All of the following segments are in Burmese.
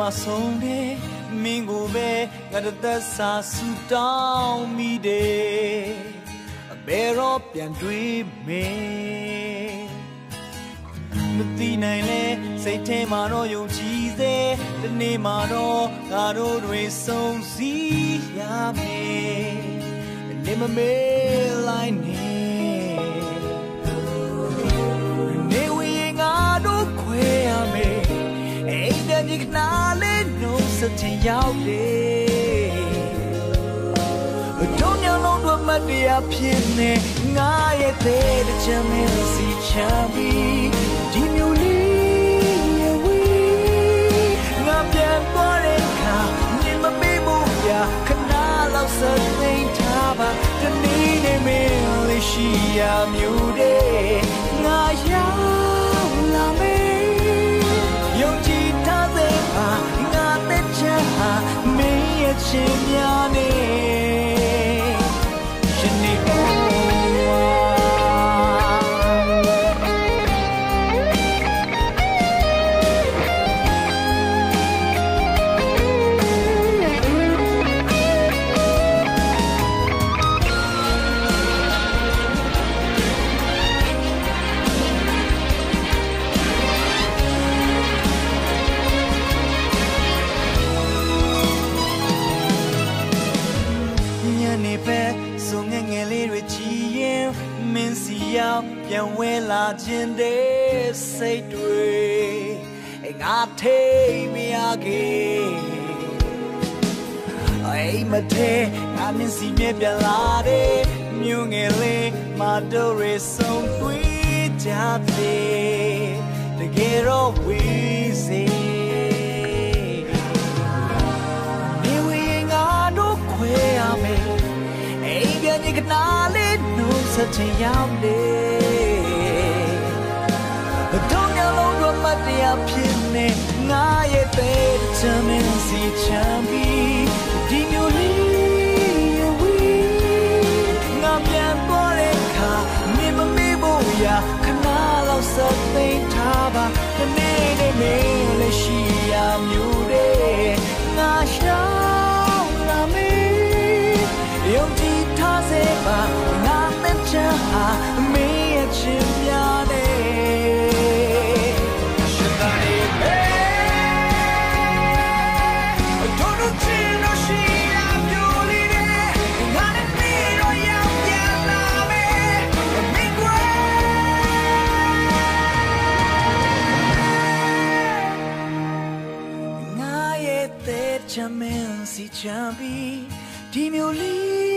မဲဤမျိုးငယ်လေးမှာဆုံးတယ်မင်းကိုပဲငါတသက်စာဆူတောင်းမိတယ်အဘယ်တော့ပြန်တွေ့မေမသိနိုင်လဲစိတ်ထဲမှာတော့ယုံကြည်စေဒီနေ့မှာတော့ငါတို့တွေဆုံးစည်းရမယ်နေမမေး မ်တဲ့ဒီကနာလေးနှုတ်ဆက်ချင်ရောက်တယ်တို့ညလုံးတို့မတရားဖြစ်နေငါရဲ့တဲ့ချမ်းမင်းစီချမ်းပြီးဒီမျိုးလေးရဲ့ဝီငါပြန်သွားတဲ့အခါနေမမေးဘူးပြခဏလောက်စသိမ်းထားပါတနေ့နေ့မင်းလေးရှိရမျိုးတဲ့ ပဲစုံငယ်ငယ်လေးတွေကြည်ရင်မင်းစီရောက်ပြန်ဝဲလာခြင်းတဲ့စိတ်တွေအိမ်ငါထိတ်မရခဲ့အိမ်မထဲငါမင်းစီမြပြန်လာတဲ့မြို့ငယ်လေးမတော်ရဆုံးတွေ့ကြတယ်တကယ်တော့ဝေးစေ နှုတ်ဆက်ချင်ရောက်လေတော့ညလုံးတော့မတရားဖြစ်နေငါရဲ့တဲ့ချမ်းမင်းစီချမ်းပြီးဒီမျိုးလေးရဲ့ဝီငါပြန်သွားတဲ့အခါမြင်မမေ့ဖို့ရာခဏလောက်စသိမ်းထားပါ တဲ့ချမင်းစီချမ်းပြီးဒီမျိုးလေး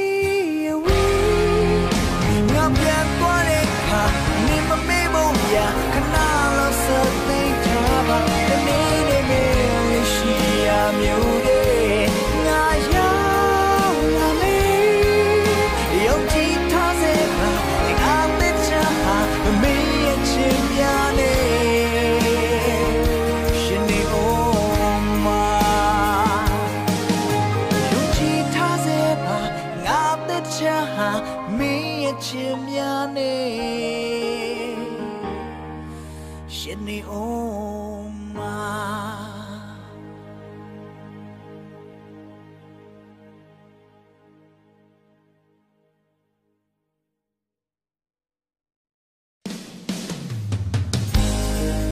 ရှင်နေအောင်မ